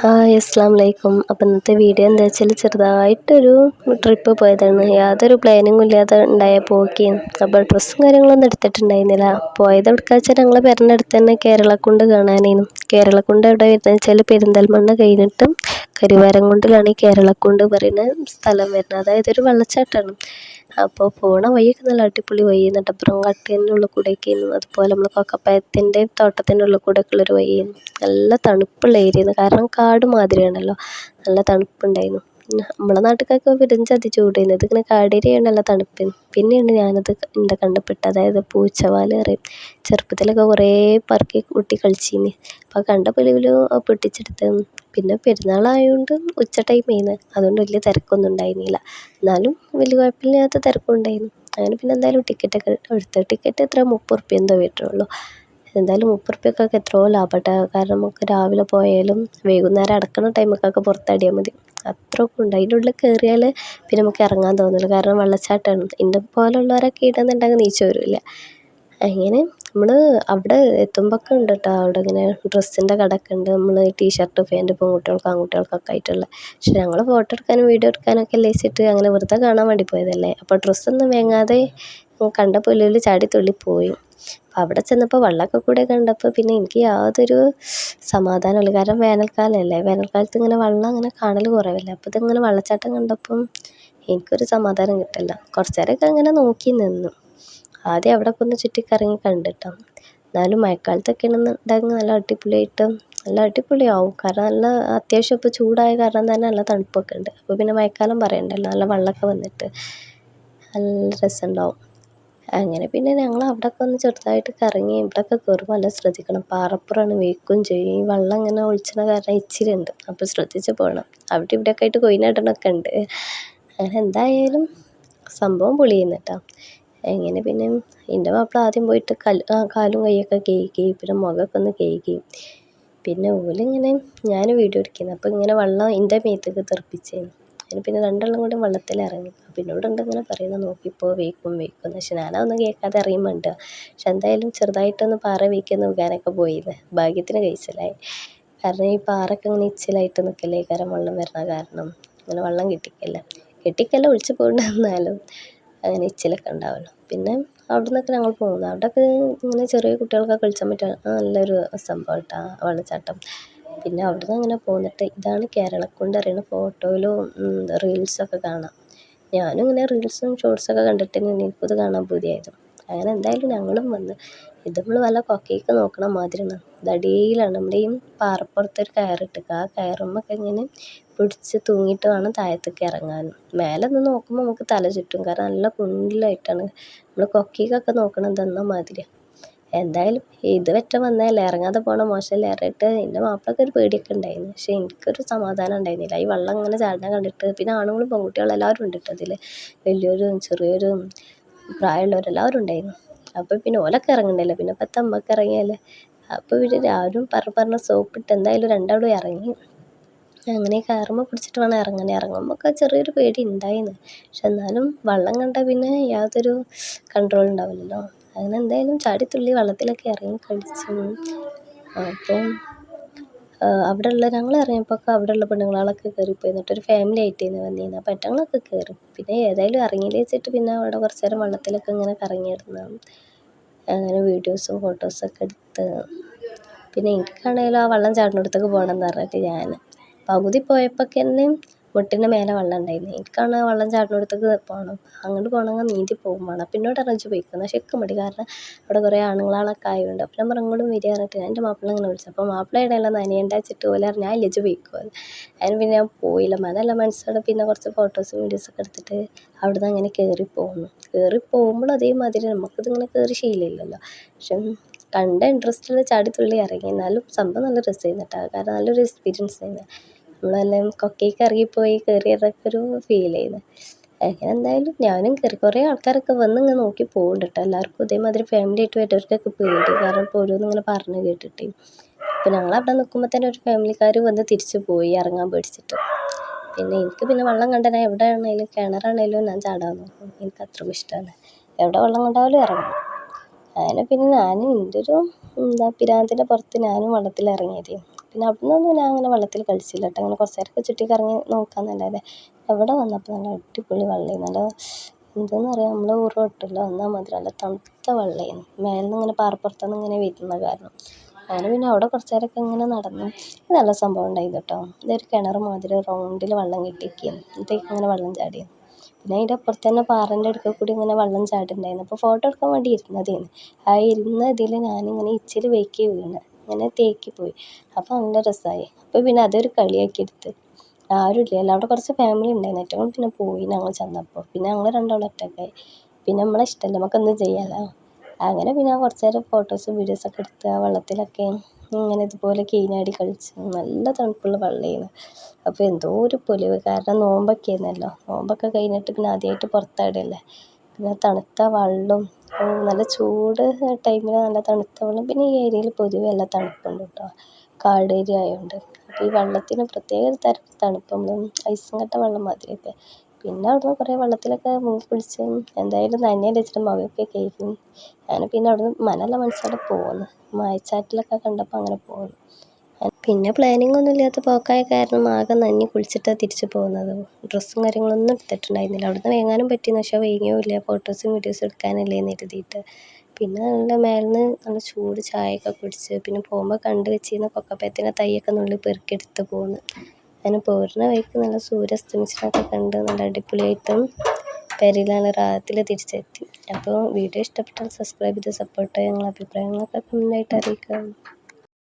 Hi അസ്സാം വലൈക്കും അപ്പം ഇന്നത്തെ വീഡിയോ എന്താ വെച്ചാൽ ചെറുതായിട്ടൊരു ട്രിപ്പ് പോയതാണ്. യാതൊരു പ്ലാനിങ്ങും ഇല്ലാതെ ഉണ്ടായ പോക്കി. അപ്പോൾ ഡ്രസ്സും കാര്യങ്ങളൊന്നും എടുത്തിട്ടുണ്ടായിരുന്നില്ല. പോയത് എവിടേക്കാ വെച്ചാൽ പെരന്റെ തന്നെ കേരളക്കുണ്ട് കാണാനായിരുന്നു കേരളക്കുണ്ട് എവിടെ വരുന്നത് വെച്ചാൽ പെരിന്തൽമണ്ണ കഴിഞ്ഞിട്ട് കരുവാരംകുണ്ടിലാണ് ഈ കേരളക്കുണ്ട് പറയുന്ന സ്ഥലം വരുന്നത്. അതായത് ഒരു വെള്ളച്ചാട്ടമാണ്. അപ്പോൾ പോണ വഴിയൊക്കെ നല്ല അടിപൊളി വഴിയാണ് അപ്പുറം കാട്ടിന്റെ ഉള്ളിൽ കൂടെയൊക്കെയായിരുന്നു. അതുപോലെ നമ്മൾ കൊക്കപ്പയത്തിന്റെ തോട്ടത്തിന്റെ ഉള്ളിൽ കൂടെ ഒക്കെ ഉള്ളൊരു വഴിയായിരുന്നു. നല്ല തണുപ്പുള്ള ഏരിയ ആയിരുന്നു. കാരണം കാട് മാതിരിയാണല്ലോ. നല്ല തണുപ്പുണ്ടായിരുന്നു. നമ്മളെ നാട്ടിലേക്കൊക്കെ പെരുംചതി ചൂടേനു ഇതിങ്ങനെ കാടേരിയ നല്ല തണുപ്പായിരുന്നു പിന്നെയാണ് ഞാനത് എന്താ കണ്ടപ്പെട്ടത് അതായത് പൂച്ചവാൽ പറയും. ചെറുപ്പത്തിലൊക്കെ കുറേ പറക്കി കൂട്ടി കളിച്ചിന്. അപ്പോൾ കണ്ട പൊലിവിൽ പൊട്ടിച്ചെടുത്ത്. പിന്നെ പെരുന്നാളായതുകൊണ്ട് ഉച്ച ടൈമായിരുന്നു അതുകൊണ്ട് വലിയ തിരക്കൊന്നും ഉണ്ടായിരുന്നില്ല. എന്നാലും വലിയ കുഴപ്പമില്ലാത്ത തിരക്കും ഉണ്ടായിരുന്നു അങ്ങനെ പിന്നെ എന്തായാലും ടിക്കറ്റൊക്കെ എടുത്ത്. ടിക്കറ്റ് എത്ര? മുപ്പത് റുപ്യ എന്തോ വീട്ടുള്ളൂ എന്തായാലും മുപ്പത് റുപ്യക്കൊക്കെ എത്രയോ ലാഭമാട്ടെ കാരണം നമുക്ക് രാവിലെ പോയാലും വൈകുന്നേരം അടക്കണ ടൈമൊക്കെ പുറത്താടിയാൽ മതി. അത്രയൊക്കെ ഉണ്ട്. അതിന്റെ ഉള്ളിൽ കയറിയാൽ പിന്നെ നമുക്ക് ഇറങ്ങാൻ തോന്നില്ല കാരണം വെള്ളച്ചാട്ടമാണ്. എന്റെ പോലുള്ളവരൊക്കെ ഇടുന്നുണ്ടെങ്കിൽ നീച്ചു വരില്ല. അങ്ങനെ നമ്മൾ അവിടെ എത്തുമ്പോഴൊക്കെ ഉണ്ട് കേട്ടോ. അവിടെ ഇങ്ങനെ ഡ്രസ്സിന്റെ കടയൊക്കെ ഉണ്ട്. നമ്മൾ ടീഷർട്ട് പാന്റ് പെൺകുട്ടികൾക്കും ആൺകുട്ടികൾക്കൊക്കെ ആയിട്ടുള്ള. പക്ഷെ ഞങ്ങൾ ഫോട്ടോ എടുക്കാനും വീഡിയോ എടുക്കാനൊക്കെ അല്ലേ അങ്ങനെ വെറുതെ കാണാൻ വേണ്ടി പോയതല്ലേ. അപ്പോൾ ഡ്രസ്സൊന്നും വാങ്ങാതെ കണ്ട പുല്ലിൽ ചാടി തുള്ളി പോയി അപ്പോൾ അവിടെ ചെന്നപ്പോൾ വെള്ളമൊക്കെ കൂടെ കണ്ടപ്പോൾ പിന്നെ എനിക്ക് യാതൊരു സമാധാനമില്ല കാരണം വേനൽക്കാലമല്ലേ വേനൽക്കാലത്ത് ഇങ്ങനെ വെള്ളം അങ്ങനെ കാണൽ കുറവല്ലേ? അപ്പോൾ ഇതിങ്ങനെ വെള്ളച്ചാട്ടം കണ്ടപ്പം എനിക്കൊരു സമാധാനം കിട്ടില്ല. കുറച്ച് നേരമൊക്കെ അങ്ങനെ നോക്കി നിന്നു. ആദ്യം അവിടെയൊക്കെ ഒന്ന് ചുറ്റിക്കറങ്ങി കണ്ടിട്ടോ. എന്നാലും മഴക്കാലത്തൊക്കെ ആണെന്നുണ്ടെങ്കിൽ നല്ല അടിപൊളിയായിട്ട് നല്ല അടിപൊളിയാവും. കാരണം നല്ല അത്യാവശ്യം ഇപ്പോൾ ചൂടായ കാരണം തന്നെ നല്ല തണുപ്പൊക്കെ ഉണ്ട്. അപ്പോൾ പിന്നെ മഴക്കാലം പറയണ്ടല്ലോ. നല്ല വെള്ളമൊക്കെ വന്നിട്ട്. നല്ല രസമുണ്ടാവും. അങ്ങനെ പിന്നെ ഞങ്ങൾ അവിടെയൊക്കെ ഒന്ന് ചെറുതായിട്ട് കറങ്ങി ഇവിടെയൊക്കെ കയറുമ്പോൾ നല്ല ശ്രദ്ധിക്കണം. പാറപ്പുറമാണ് വീക്കും ചെയ്യും. ഈ വെള്ളം ഇങ്ങനെ ഒളിച്ചണ കാരണം ഇച്ചിരി ഉണ്ട്. അപ്പോൾ ശ്രദ്ധിച്ച് പോകണം അവിടെ ഇവിടെയൊക്കെ ആയിട്ട് കൊയിനാടണമൊക്കെ ഉണ്ട്. അങ്ങനെ എന്തായാലും സംഭവം പൊളിയുന്നു കേട്ടോ എങ്ങനെ പിന്നെ എന്റെ മാപ്പിള ആദ്യം പോയിട്ട് കൽ കാലും കൈയൊക്കെ കഴുകി പിന്നെ മുഖമൊക്കെ ഒന്ന് കഴുകി. പിന്നെ ഓലിങ്ങനെ ഞാൻ വീഡിയോ എടുക്കുന്നത് അപ്പോൾ ഇങ്ങനെ വെള്ളം എന്റെ മേത്തേക്ക് തെറിപ്പിച്ചേന് അതിന് പിന്നെ രണ്ടെണ്ണം കൂടി വെള്ളത്തിലിറങ്ങി അപ്പോൾ എന്നോടുണ്ട് ഇങ്ങനെ പറയുന്നത് നോക്കിപ്പോ വീക്കും എന്ന്. പക്ഷെ ഞാനതൊന്നും കേൾക്കാതെ ഇറങ്ങി മിണ്ടുക പക്ഷെ എന്തായാലും ചെറുതായിട്ടൊന്ന് പാറ വീക്കുന്ന നോക്കാനൊക്കെ പോയിന്ന്. ഭാഗ്യത്തിന് കഴിച്ചിലായി. കാരണം ഈ പാറയൊക്കെ ഇങ്ങനെ ഇച്ചിലായിട്ട് നിൽക്കല്ലേ കാരണം വെള്ളം വരണ കാരണം. അങ്ങനെ വെള്ളം കിട്ടിക്കല്ല. കെട്ടിക്കല്ല ഒളിച്ചു പോകണ്ട എന്നാലും അങ്ങനെ ഇച്ചിലൊക്കെ ഉണ്ടാവുമല്ലോ പിന്നെ അവിടെ നിന്നൊക്കെ ഞങ്ങൾ പോകുന്നു അവിടെയൊക്കെ ഇങ്ങനെ ചെറിയ കുട്ടികൾക്കൊക്കെ കളിച്ചാൻ പറ്റുക നല്ലൊരു സംഭവം കേട്ടോ വെള്ളച്ചാട്ടം. പിന്നെ അവിടുന്ന് അങ്ങനെ പോന്നിട്ട് ഇതാണ് കേരളക്കുണ്ട് അറിയണ ഫോട്ടോയിലും റീൽസൊക്കെ കാണാം. ഞാനും ഇങ്ങനെ റീൽസും ഷോർട്സൊക്കെ കണ്ടിട്ട് തന്നെയാണ് എനിക്കത് കാണാൻ പൂതിയായത്. അങ്ങനെ എന്തായാലും ഞങ്ങളും വന്ന് ഇത് നമ്മൾ വല്ല കൊക്കയൊക്കെ നോക്കണ മാതിരിയാണ്. ഇത് അടിയിലാണ്. നമ്മുടെ ഈ പാറപ്പുറത്തൊരു കയറിട്ടിട്ട് ആ കയറുമ്മൊക്കെ ഇങ്ങനെ പിടിച്ച് തൂങ്ങിയിട്ട് വേണം താഴത്തേക്ക് ഇറങ്ങാൻ. മേലെ നിന്ന് നോക്കുമ്പോൾ നമുക്ക് തല ചുറ്റും കാരണം നല്ല കുണ്ടിലായിട്ടാണ്. നമ്മൾ കൊക്കയ്ക്കൊക്കെ നോക്കണത് എന്ന മാതിരിയാണ് എന്തായാലും ഇത് വെറ്റ വന്നതല്ലേ? ഇറങ്ങാതെ പോണ മോശമല്ലേ? അറിയിട്ട് എന്റെ മാപ്പിളക്ക് ഒരു പേടിയൊക്കെ ഉണ്ടായിരുന്നു. പക്ഷെ എനിക്കൊരു സമാധാനം ഉണ്ടായിരുന്നില്ല. ഈ വെള്ളം ഇങ്ങനെ ചാടാൻ കണ്ടിട്ട് പിന്നെ ആണുങ്ങളും പെൺകുട്ടികളും എല്ലാവരും ഉണ്ട് കേട്ടോ അതിൽ ചെറിയവരും പ്രായമുള്ളവരും എല്ലാവരും ഉണ്ടായിരുന്നു. അപ്പോൾ പിന്നെ ഓലൊക്കെ ഇറങ്ങണ്ടല്ലോ. പിന്നെ പത്ത് അമ്മയ്ക്ക് ഇറങ്ങിയല്ലേ അപ്പോൾ പിന്നെ രാവിലും പറഞ്ഞ് പറഞ്ഞ് സോപ്പിട്ട് എന്തായാലും രണ്ടാളും ഇറങ്ങി. അങ്ങനെ കയറുമ്പോൾ പിടിച്ചിട്ട് വേണം ഇറങ്ങാൻ. ഇറങ്ങുമ്പോൾ ചെറിയൊരു പേടി ഉണ്ടായിരുന്നു. പക്ഷെ എന്നാലും വെള്ളം കണ്ടാൽ പിന്നെ യാതൊരു കൺട്രോൾ ഉണ്ടാവില്ലല്ലോ. അങ്ങനെ എന്തായാലും ചാടിത്തുള്ളി വെള്ളത്തിലൊക്കെ ഇറങ്ങി കളിച്ചു. അപ്പം അവിടെയുള്ള ഞങ്ങൾ ഇറങ്ങിയപ്പോൾ അവിടെയുള്ള പെണ്ണുങ്ങളൊക്കെ കയറിപ്പോയി എന്നിട്ടൊരു ഫാമിലി ആയിട്ടായിരുന്നു വന്നിരുന്നത് അപ്പോൾ പെട്ടെന്നൊക്കെ കയറി. പിന്നെ ഏതായാലും ഇറങ്ങിയില്ല വെച്ചിട്ട് പിന്നെ അവിടെ കുറച്ച് നേരം വെള്ളത്തിലൊക്കെ ഇങ്ങനെ കറങ്ങിയിരുന്നു. അങ്ങനെ വീഡിയോസും ഫോട്ടോസൊക്കെ എടുത്ത്. പിന്നെ എനിക്കാണെങ്കിലും ആ വെള്ളം ചാടുന്നിടത്തേക്ക് പോകണം എന്ന് പറഞ്ഞിട്ട് ഞാൻ പകുതി പോയപ്പോൾ തന്നെ മുട്ടിന്റെ മേലെ വെള്ളം ഉണ്ടായിരുന്നു. എനിക്കാണ് വെള്ളം ചാടുന്നിടത്തേക്ക് പോകണം അങ്ങോട്ട് പോകണമെങ്കിൽ നീന്തി പോകും വേണം. പിന്നോട്ട് ഇറങ്ങിച്ച് എന്നാൽ ശരിക്കും മടി. കാരണം അവിടെ കുറേ ആണുങ്ങളാളൊക്കെ ആയതുകൊണ്ട്. അപ്പം ഞാൻ പറഞ്ഞു ഇങ്ങോട്ടും വരിക പറഞ്ഞിട്ട് ഞാൻ എന്റെ മാപ്പിള ഇങ്ങനെ വിളിച്ചു. അപ്പോൾ മാപ്പിള എല്ലാം നനയേണ്ട വെച്ചിട്ട് പോലെ ഞാൻ ഇജ്ജ് പോയിക്കോ അതിന് പിന്നെ ഞാൻ പോയില്ല. മനല്ല മനസ്സോടെ പിന്നെ കുറച്ച് ഫോട്ടോസും വീഡിയോസൊക്കെ എടുത്തിട്ട് അവിടെ നിന്ന് അങ്ങനെ കയറി പോകുന്നു കയറി പോകുമ്പോൾ അതേമാതിരി നമുക്കിതിങ്ങനെ കയറി ശീലമില്ലല്ലോ. പക്ഷെ കണ്ട ഇൻട്രസ്റ്റിൽ ചാടി തുള്ളി ഇറങ്ങി. എന്നാലും സംഭവം നല്ല രസമായിരുന്നു കേട്ടോ. കാരണം നല്ലൊരു എക്സ്പീരിയൻസ് ആയിരുന്നു. നമ്മളെല്ലാം കൊക്കയ്ക്ക് ഇറങ്ങിപ്പോയി കയറിയതൊക്കെ ഒരു ഫീൽ ചെയ്യുന്നത് അങ്ങനെ എന്തായാലും ഞാനും കയറി കുറേ ആൾക്കാരൊക്കെ വന്ന് ഇങ്ങനെ നോക്കി പോകുന്നുണ്ട് കേട്ടോ എല്ലാവർക്കും ഇതേമാതിരി ഫാമിലി ആയിട്ട് വരുന്നവർക്കൊക്കെ പേടി. കാരണം ഇപ്പോൾ ഓരോന്നും ഇങ്ങനെ പറഞ്ഞ് കേട്ടിട്ട്. അപ്പോൾ ഞങ്ങൾ അവിടെ നിൽക്കുമ്പോൾ തന്നെ ഒരു ഫാമിലിക്കാർ വന്ന് തിരിച്ചു പോയി ഇറങ്ങാൻ പേടിച്ചിട്ട്. പിന്നെ എനിക്ക് പിന്നെ വെള്ളം കണ്ടാൽ എവിടെയാണെങ്കിലും കിണറാണെങ്കിലും ഞാൻ ചാടാൻ നോക്കും. എനിക്ക് അത്രയും ഇഷ്ടമാണ് എവിടെ വെള്ളം കണ്ടാലും ഇറങ്ങും. അങ്ങനെ പിന്നെ ഞാൻ എന്റെ ഒരു എന്താ പിരാന്തിന്റെ പുറത്ത് ഞാനും വെള്ളത്തിൽ ഇറങ്ങിയത് പിന്നെ അവിടെ നിന്നൊന്നും ഞാൻ അങ്ങനെ വെള്ളത്തിൽ കളിച്ചില്ല കേട്ടോ അങ്ങനെ കുറച്ച് നേരമൊക്കെ ചുറ്റിക്കറങ്ങി നോക്കാമെന്നല്ലാതെ അവിടെ വന്നപ്പോൾ നല്ല അടിപൊളി വെള്ളമായിരുന്നു നല്ല എന്താണെന്ന് പറയുക നമ്മൾ ഊറ് വെട്ടില്ല എന്നാൽ മാതിരി നല്ല തണുത്ത വെള്ളമായിരുന്നു മേലെ നിന്ന് ഇങ്ങനെ പാറപ്പുറത്തുനിന്ന് ഇങ്ങനെ വരുന്ന കാരണം. അങ്ങനെ പിന്നെ അവിടെ കുറച്ച് നേരമൊക്കെ ഇങ്ങനെ നടന്നു. നല്ല സംഭവം ഉണ്ടായിരുന്നു കേട്ടോ ഇതൊരു കിണർ മാതിരി റൗണ്ടിൽ വെള്ളം കെട്ടിയിരിക്കുകയാണ് എന്നിട്ടേക്ക് ഇങ്ങനെ വെള്ളം ചാടിയത് പിന്നെ അതിന്റെ അപ്പുറത്ത് തന്നെ പാറേന്റെ അടുക്കൽ കൂടി ഇങ്ങനെ വെള്ളം ചാടുന്നുണ്ടായിരുന്നു അപ്പോൾ ഫോട്ടോ എടുക്കാൻ വേണ്ടി ഇരുന്നതായിരുന്നു ആ ഇരുന്ന ഇതിൽ ഞാനിങ്ങനെ ഇച്ചിരി വൈക്കി വീണ്. ഇങ്ങനെ തേക്കി പോയി. അപ്പോൾ നല്ല രസമായി അപ്പോൾ പിന്നെ അതൊരു കളിയാക്കി എടുത്ത്. ആരും ഇല്ലല്ലോ അവിടെ കുറച്ച് ഫാമിലി ഉണ്ടായിരുന്നു. ഏറ്റവും പിന്നെ പോയി ഞങ്ങൾ ചെന്നപ്പോൾ പിന്നെ ഞങ്ങൾ രണ്ടാളും ഒറ്റയ്ക്കായി പിന്നെ നമ്മളെ ഇഷ്ടമല്ലേ നമുക്ക് എന്തും ചെയ്യാമല്ലോ അങ്ങനെ പിന്നെ കുറച്ച് നേരം ഫോട്ടോസും വീഡിയോസൊക്കെ എടുത്ത് ആ വെള്ളത്തിലൊക്കെ ഇങ്ങനെ ഇതുപോലെ കീനാടി കളിച്ച് നല്ല തണുപ്പുള്ള വെള്ളമായിരുന്നു അപ്പോൾ എന്തോ ഒരു പൊലിവ്. കാരണം നോമ്പൊക്കെ ആയിരുന്നല്ലോ. നോമ്പൊക്കെ കഴിഞ്ഞിട്ട് പിന്നെ ആദ്യമായിട്ട് പുറത്താടുകയല്ലേ പിന്നെ തണുത്ത വെള്ളം. നല്ല ചൂട് ടൈമിൽ നല്ല തണുത്ത വെള്ളം. പിന്നെ ഈ ഏരിയയിൽ പൊതുവെ നല്ല തണുപ്പുണ്ട് കേട്ടോ കാട് ഏരിയ ആയതുകൊണ്ട് അപ്പോൾ ഈ വെള്ളത്തിന് പ്രത്യേക തരം തണുപ്പ്. നമ്മൾ ഐസും കട്ട വെള്ളം മാതിരിയൊക്കെ. പിന്നെ അവിടുന്ന് കുറേ വെള്ളത്തിലൊക്കെ മുങ്ങി കുളിച്ച് എന്തായാലും നനയല്ലേ വെച്ചിട്ട് മുഖമൊക്കെ കഴുകി. അങ്ങനെ പിന്നെ അവിടുന്ന് മനല്ല മനസ്സോടെ പോന്നു. മായച്ചാറ്റിലൊക്കെ കണ്ടപ്പോൾ അങ്ങനെ പോന്നു. പിന്നെ പ്ലാനിങ് ഒന്നും ഇല്ലാത്ത പോക്കായ കാരണം ആകെ നനഞ്ഞ് കുളിച്ചിട്ടാണ് തിരിച്ച് പോകുന്നത്. ഡ്രസ്സും കാര്യങ്ങളൊന്നും എടുത്തിട്ടുണ്ടായിരുന്നില്ല. അവിടുന്ന് വേങ്ങാനും പറ്റിയെന്ന് പക്ഷേ ഇല്ല. ഫോട്ടോസും വീഡിയോസും എടുക്കാനല്ലേ എന്ന് കരുതിയിട്ട്. പിന്നെ നല്ല മേലിന്ന് നല്ല ചൂട് ചായയൊക്കെ കുടിച്ച് പിന്നെ പോകുമ്പോൾ കണ്ട് വെച്ചിരുന്ന കൊക്കപ്പയത്തിന്റെ തൈയൊക്കെ നുള്ളി പെറുക്കിയെടുത്ത് പോകുന്നു അങ്ങനെ പോരുന്ന വഴിക്ക് നല്ല സൂര്യാസ്തമിച്ചതൊക്കെ കണ്ട് നല്ല അടിപൊളിയായിട്ടും പെരയിലാണ് റാത്തിൽ തിരിച്ചെത്തി. അപ്പോൾ വീഡിയോ ഇഷ്ടപ്പെട്ടാൽ സബ്സ്ക്രൈബ് ചെയ്ത് സപ്പോർട്ട് ചെയ്യുക. നിങ്ങളുടെ അഭിപ്രായങ്ങളൊക്കെ കമന്റായിട്ട് അറിയിക്കുക.